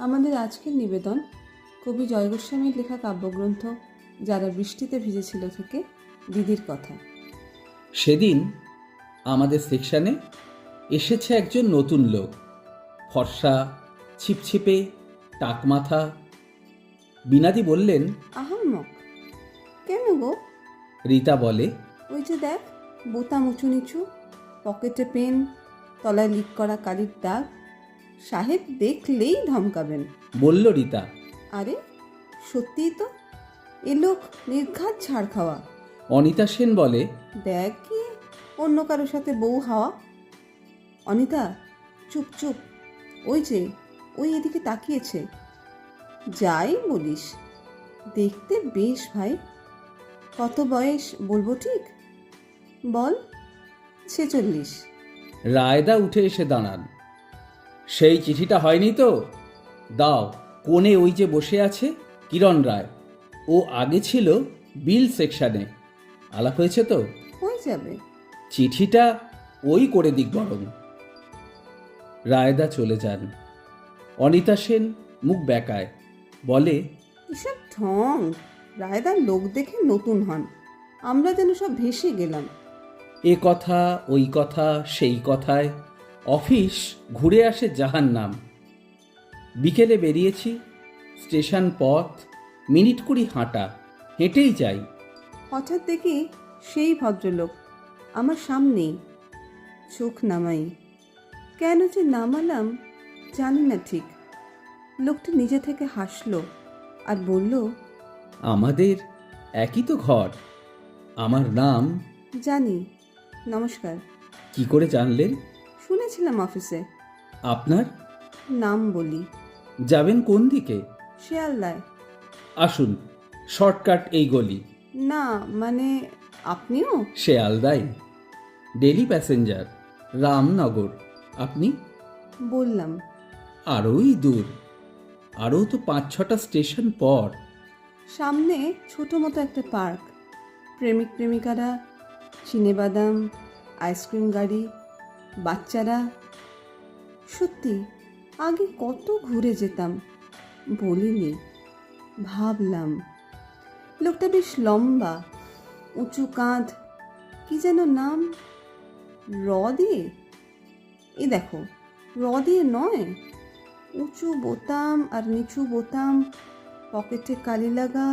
আমাদের আজকের নিবেদন কবি জয় গোস্বামীর লেখা কাব্যগ্রন্থ যারা বৃষ্টিতে ভিজেছিল থেকে দিদির কথা। সেদিন আমাদের সেকশানে এসেছে একজন নতুন লোক। ফর্সা ছিপছিপে টাকমাথা। বিনাদি বললেন আহাম্মক। কেন গো? রীতা বলে ওই যে দেখ বোতাম উঁচু নিচু পকেটে পেন তলায় লিক করা কালির দাগ। সাহেব দেখলেই ধমকাবেন। বলল রীতা। আরে সত্যিই তো? এ লোক নির্ঘাত ছাড় খাওয়া। অনিতা সেন বলে দেখ কি অন্য কারোর সাথে বউ হাওয়া। অনিতা চুপ চুপ। ওই যে ওই এদিকে তাকিয়েছে। যাই বলিস। দেখতে বেশ ভাই। কত বয়স বলব ঠিক? বল ছেচল্লিশ। রায়দা উঠে এসে দাঁড়ান। সেই চিঠিটা হয়নি তো? দাও কোণে ওই যে বসে আছে কিরণ রায়। ও আগে ছিল বিল সেকশনে। আলাপ হয়েছে তো? হয়ে যাবে। চিঠিটা ওই করে দিক বরং। রায়দা চলে যান। অনিতা সেন মুখ বেকায়। বলে এসব ঠং। রায়দার লোক দেখে নতুন হন। আমরা যেন সব ভেসে গেলাম। এ কথা ওই কথা সেই কথায় অফিস ঘুরে আসে জাহান নাম বিকেলে বেরিয়েছি স্টেশন পথ মিনিট কুড়ি হাঁটা হেঁটেই যাই। হঠাৎ দেখি সেই ভদ্রলোক আমার সামনেই চোখ নামাই। কেন যে নামালাম জানি না ঠিক। লোকটা নিজে থেকে হাসলো আর বলল আমাদের একই তো ঘর। আমার নাম? জানি নমস্কার। কি করে জানলেন? শুনেছিলাম অফিসে। আপনার? নাম বলি। যাবেন কোন দিকে? শিয়ালদায়। আসুন শর্টকাট এই গলি। না মানে আপনিও? শেয়ালদাই ডেলি প্যাসেঞ্জার রামনগর। আপনি? বললাম। আরোই দূর। আরও তো পাঁচ ছটা স্টেশন পর। সামনে ছোট মতো একটা পার্ক। প্রেমিক প্রেমিকারা চিনেবাদাম আইসক্রিম গাড়ি বাচ্চারা। সত্যি আগে কত ঘুরে যেতাম বলিনি ভাবলাম। লোকটা বেশ লম্বা উঁচু কাঁধ কি যেন নাম? র দিয়ে এ দেখো র দিয়ে নয় উঁচু বোতাম আর নিচু বোতাম পকেটে কালি লাগা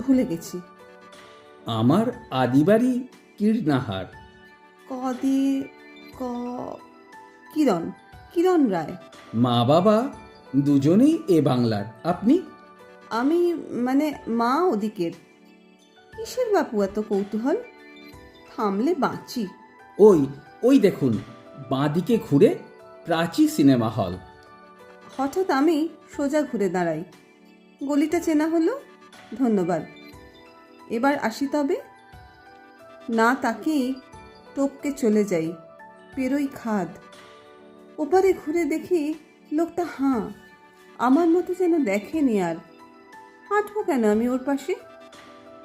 ভুলে গেছি। আমার আদিবাড়ি কীর্ণাহার। ক দিয়ে ক কিরণ কিরণ রায়। মা বাবা দুজনেই এ বাংলার। আপনি? আমি মানে মা ওদিকের। কিসের বাপু এত কৌতূহল? থামলে বাঁচি। ওই ওই দেখুন বাঁদিকে ঘুরে প্রাচী সিনেমা হল। হঠাৎ আমি সোজা ঘুরে দাঁড়াই। গলিটা চেনা হলো? ধন্যবাদ। এবার আসি তবে? না তাকেই টপকে চলে যাই। পেরোই খাদ। ওপারে ঘুরে দেখি লোকটা হাঁ, আমার মতো যেন দেখেনি আর। হাঁটবো কেন আমি ওর পাশে?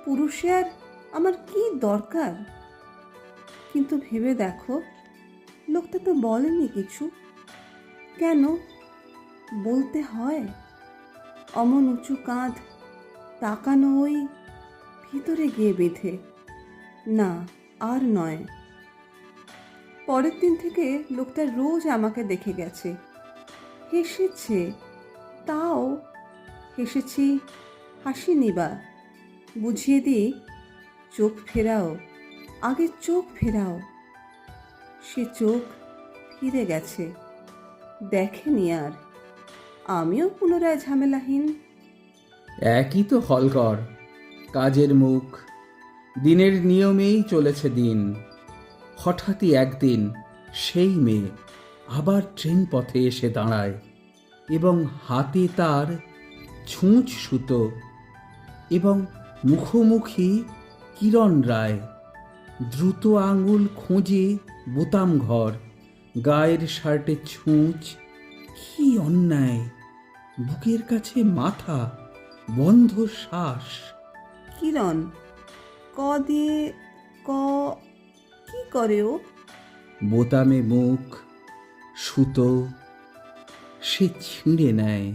পুরুষে আর আমার কি দরকার? কিন্তু ভেবে দেখো, লোকটা তো বলেনি কিছু। কেন? বলতে হয়। অমন উঁচু কাঁধ তাকানো ওই ভিতরে গিয়ে বেঁধে। না, আর নয়। পরের দিন থেকে লোকটা রোজ আমাকে দেখে গেছে। হেসেছে। তাও হেসেছি, হাসিনি বা। বুঝিয়ে দিই চোখ ফেরাও, আগে চোখ ফেরাও। সে চোখ ফিরে গেছে। দেখেনি আর। আমিও পুনরায় ঝামেলাহীন। একই তো হলঘর, কাজের মুখ। দিনের নিয়মেই চলেছে দিন। হঠাৎই একদিন সেই মেয়ে আবার ট্রেন পথে এসে দাঁড়ায় এবং হাতে তার ছুঁচ সুতো এবং মুখোমুখি কিরণ রায় দ্রুত আঙুল খোঁজে বোতাম ঘর, গায়ের শার্টে ছুঁচ, কি অন্যায়, বুকের কাছে মাথা, বন্ধ শ্বাস। কিরণ, ক দিয়ে ক কি করে ও বোতামে মুখ সুতো সে ছিঁড়ে নেয়।